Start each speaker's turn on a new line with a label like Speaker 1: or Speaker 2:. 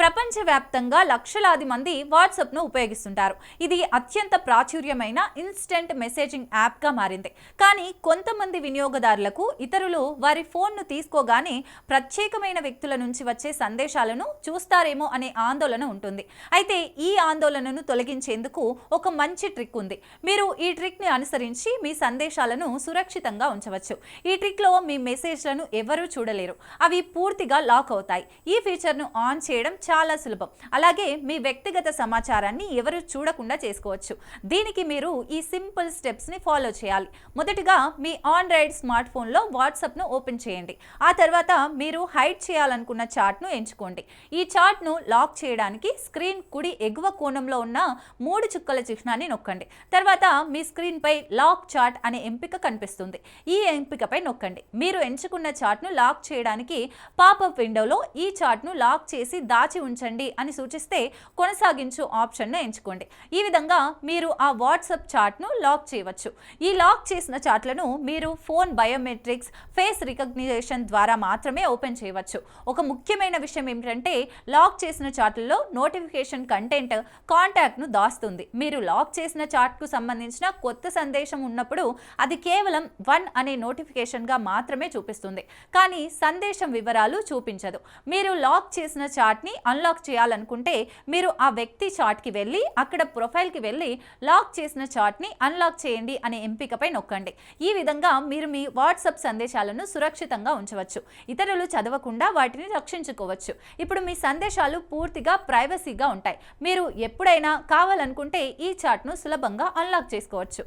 Speaker 1: ప్రపంచవ్యాప్తంగా లక్షలాది మంది వాట్సాప్ను ఉపయోగిస్తుంటారు. ఇది అత్యంత ప్రాచుర్యమైన ఇన్స్టెంట్ మెసేజింగ్ యాప్గా మారింది. కానీ కొంతమంది వినియోగదారులకు ఇతరులు వారి ఫోన్ను తీసుకోగానే ప్రత్యేకమైన వ్యక్తుల నుంచి వచ్చే సందేశాలను చూస్తారేమో అనే ఆందోళన ఉంటుంది. అయితే ఈ ఆందోళనను తొలగించేందుకు ఒక మంచి ట్రిక్ ఉంది. మీరు ఈ ట్రిక్ని అనుసరించి మీ సందేశాలను సురక్షితంగా ఉంచవచ్చు. ఈ ట్రిక్లో మీ మెసేజ్లను ఎవరూ చూడలేరు. అవి పూర్తిగా లాక్ అవుతాయి. ఈ ఫీచర్ను ఆన్ చేయడం చాలా సులభం. అలాగే మీ వ్యక్తిగత సమాచారాన్ని ఎవరు చూడకుండా చేసుకోవచ్చు. దీనికి మీరు ఈ సింపుల్ స్టెప్స్ని ఫాలో చేయాలి. మొదటిగా మీ ఆండ్రాయిడ్ స్మార్ట్ ఫోన్లో వాట్సాప్ను ఓపెన్ చేయండి. ఆ తర్వాత మీరు హైడ్ చేయాలనుకున్న చార్ట్ను ఎంచుకోండి. ఈ చార్ట్ను లాక్ చేయడానికి స్క్రీన్ కుడి ఎగువ కోణంలో ఉన్న మూడు చుక్కల చిహ్నాన్ని నొక్కండి. తర్వాత మీ స్క్రీన్పై లాక్ చార్ట్ అనే ఎంపిక కనిపిస్తుంది. ఈ ఎంపికపై నొక్కండి. మీరు ఎంచుకున్న చార్ట్ను లాక్ చేయడానికి పాపప్ విండోలో ఈ చార్ట్ను లాక్ చేసి దాచి ఉంచండి అని సూచిస్తే కొనసాగించు ఆప్షన్ను ఎంచుకోండి. ఈ విధంగా మీరు ఆ వాట్సాప్ చాట్ను లాక్ చేయవచ్చు. ఈ లాక్ చేసిన చాట్లను మీరు ఫోన్ బయోమెట్రిక్స్ ఫేస్ రికగ్నిషన్ ద్వారా మాత్రమే ఓపెన్ చేయవచ్చు. ఒక ముఖ్యమైన విషయం ఏమిటంటే లాక్ చేసిన చాట్లలో నోటిఫికేషన్ కంటెంట్ కాంటాక్ట్ను దాస్తుంది. మీరు లాక్ చేసిన చాట్కు సంబంధించిన కొత్త సందేశం ఉన్నప్పుడు అది కేవలం వన్ అనే నోటిఫికేషన్గా మాత్రమే చూపిస్తుంది. కానీ సందేశం వివరాలు చూపించదు. మీరు లాక్ చేసిన చాట్ని అన్లాక్ చేయాలనుకుంటే మీరు ఆ వ్యక్తి చార్ట్కి వెళ్ళి అక్కడ ప్రొఫైల్కి వెళ్ళి లాక్ చేసిన చార్ట్ని అన్లాక్ చేయండి అనే ఎంపికపై నొక్కండి. ఈ విధంగా మీరు మీ వాట్సాప్ సందేశాలను సురక్షితంగా ఉంచవచ్చు. ఇతరులు చదవకుండా వాటిని రక్షించుకోవచ్చు. ఇప్పుడు మీ సందేశాలు పూర్తిగా ప్రైవసీగా ఉంటాయి. మీరు ఎప్పుడైనా కావాలనుకుంటే ఈ చాట్ను సులభంగా అన్లాక్ చేసుకోవచ్చు.